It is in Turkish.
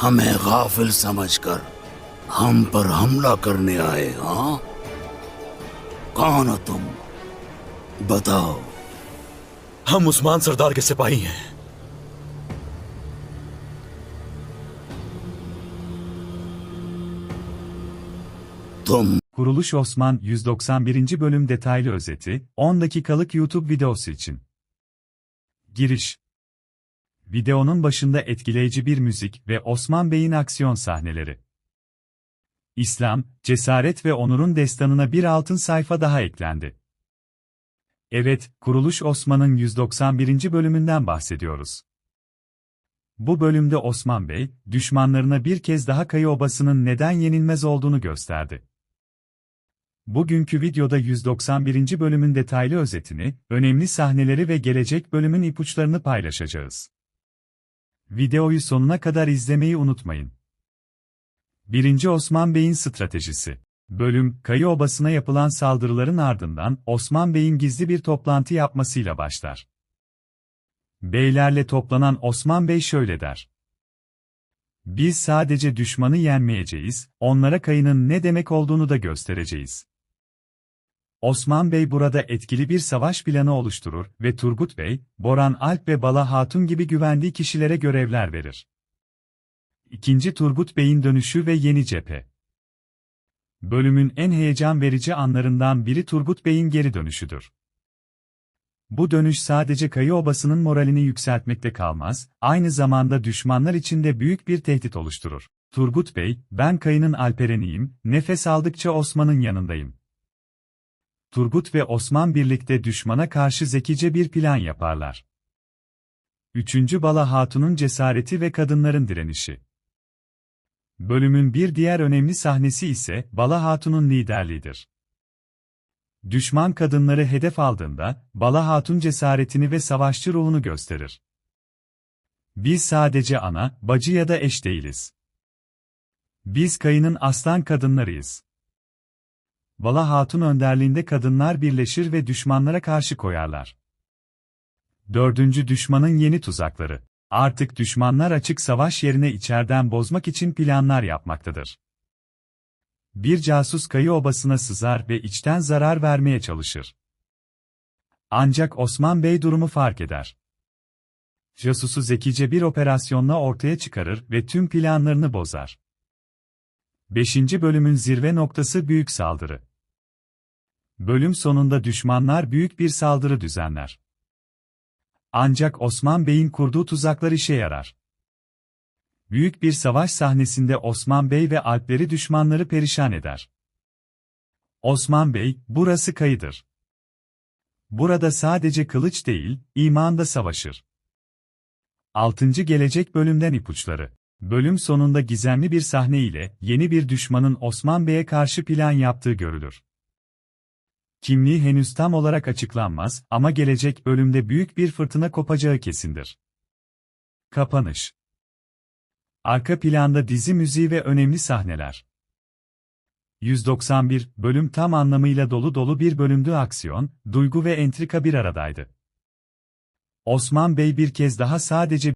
हमें गाफिल समझकर हम पर हमला करने आए हाँ कौन हो तुम बताओ हम उस्मान सरदार के सिपाही हैं तुम Kuruluş Osman 191. bölüm detaylı özeti, 10 dakikalık YouTube videosu için. Giriş Videonun başında etkileyici bir müzik ve Osman Bey'in aksiyon sahneleri. İslam, cesaret ve onurun destanına bir altın sayfa daha eklendi. Evet, Kuruluş Osman'ın 191. bölümünden bahsediyoruz. Bu bölümde Osman Bey, düşmanlarına bir kez daha Kayı Obası'nın neden yenilmez olduğunu gösterdi. Bugünkü videoda 191. bölümün detaylı özetini, önemli sahneleri ve gelecek bölümün ipuçlarını paylaşacağız. Videoyu sonuna kadar izlemeyi unutmayın. 1. Osman Bey'in stratejisi Bölüm, Kayı Obası'na yapılan saldırıların ardından Osman Bey'in gizli bir toplantı yapmasıyla başlar. Beylerle toplanan Osman Bey şöyle der. Biz sadece düşmanı yenmeyeceğiz, onlara kayının ne demek olduğunu da göstereceğiz. Osman Bey burada etkili bir savaş planı oluşturur ve Turgut Bey, Boran Alp ve Bala Hatun gibi güvendiği kişilere görevler verir. İkinci Turgut Bey'in dönüşü ve yeni cephe. Bölümün en heyecan verici anlarından biri Turgut Bey'in geri dönüşüdür. Bu dönüş sadece Kayı Obası'nın moralini yükseltmekte kalmaz, aynı zamanda düşmanlar için de büyük bir tehdit oluşturur. Turgut Bey, ben Kayı'nın alpereniyim, nefes aldıkça Osman'ın yanındayım. Turgut ve Osman birlikte düşmana karşı zekice bir plan yaparlar. Üçüncü Bala Hatun'un cesareti ve kadınların direnişi. Bölümün bir diğer önemli sahnesi ise Bala Hatun'un liderliğidir. Düşman kadınları hedef aldığında, Bala Hatun cesaretini ve savaşçı ruhunu gösterir. Biz sadece ana, bacı ya da eş değiliz. Biz kayının aslan kadınlarıyız. Bala Hatun önderliğinde kadınlar birleşir ve düşmanlara karşı koyarlar. Dördüncü düşmanın yeni tuzakları. Artık düşmanlar açık savaş yerine içeriden bozmak için planlar yapmaktadır. Bir casus kayı obasına sızar ve içten zarar vermeye çalışır. Ancak Osman Bey durumu fark eder. Casusu zekice bir operasyonla ortaya çıkarır ve tüm planlarını bozar. 5. bölümün zirve noktası büyük saldırı. Bölüm sonunda düşmanlar büyük bir saldırı düzenler. Ancak Osman Bey'in kurduğu tuzaklar işe yarar. Büyük bir savaş sahnesinde Osman Bey ve Alpleri düşmanları perişan eder. Osman Bey, burası kayıdır. Burada sadece kılıç değil, iman da savaşır. 6. Gelecek bölümden ipuçları. Bölüm sonunda gizemli bir sahne ile yeni bir düşmanın Osman Bey'e karşı plan yaptığı görülür. Kimliği henüz tam olarak açıklanmaz ama gelecek bölümde büyük bir fırtına kopacağı kesindir. Kapanış Arka planda dizi müziği ve önemli sahneler. 191 bölüm tam anlamıyla dolu dolu bir bölümdü aksiyon, duygu ve entrika bir aradaydı. Osman Bey bir kez daha sadece